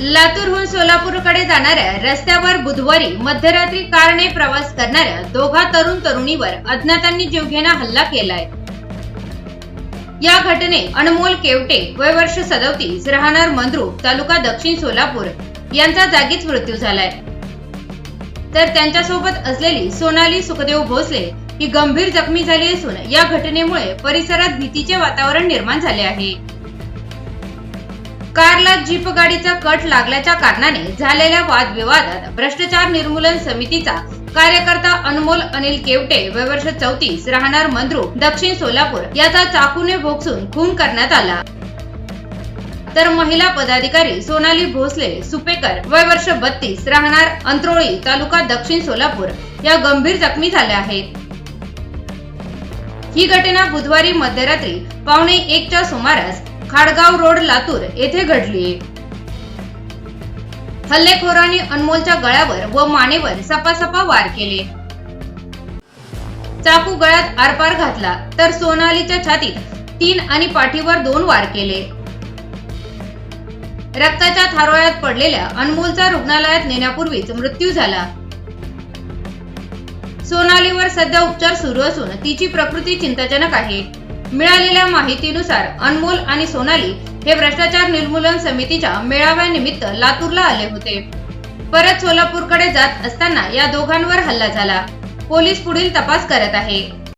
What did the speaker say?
लातूरहून सोलापूरकडे जाणाऱ्या रस्त्यावर बुधवारी मध्यरात्री कारने प्रवास करणाऱ्या दोघा तरुण तरुणीवर अज्ञातांनी जीवघेणा हल्ला केलाय. या घटने अनमोल केवटे वय वर्ष सदवतीस राहणार मंद्रुप तालुका दक्षिण सोलापूर यांचा जागीच मृत्यू झालाय. तर त्यांच्यासोबत असलेली सोनाली सुखदेव भोसले ही गंभीर जखमी झाली असून या घटनेमुळे परिसरात भीतीचे वातावरण निर्माण झाले आहे. कारला जीप गाडीचा कट लागल्याच्या कारणाने झालेल्या वादविवादात भ्रष्टाचार निर्मूलन समितीचा कार्यकर्ता अनमोल अनिल केवटे वय वर्ष चौतीस राहणार मंद्रू दक्षिण सोलापूर याचा चाकूने भोगसून खून करण्यात आला. तर महिला पदाधिकारी सोनाली भोसले सुपेकर वय वर्ष बत्तीस राहणार अंत्रोळी तालुका दक्षिण सोलापूर या गंभीर जखमी झाल्या आहेत. ही घटना बुधवारी मध्यरात्री पावणे एकच्या सुमारास खाडगाव रोड लातूर येथे घडली. हल्लेखोरांनी अनमोलच्या गळ्यावर व मानेवर सपासपा वार केले. चाकू गळ्यात आरपार घातला तर सोनालीच्या छातीत तीन आणि पाठीवर दोन वार केले. रक्ताच्या थारोळ्यात पडलेल्या अनमोलचा रुग्णालयात नेण्यापूर्वीच मृत्यू झाला. सोनालीवर सध्या उपचार सुरू असून तिची प्रकृती चिंताजनक आहे. मिळालेल्या माहितीनुसार अनमोल आणि सोनाली हे भ्रष्टाचार निर्मूलन समितीच्या मेळाव्यानिमित्त लातूरला आले होते. परत सोलापूरकडे जात असताना या दोघांवर हल्ला झाला. पोलीस पुढील तपास करत आहे.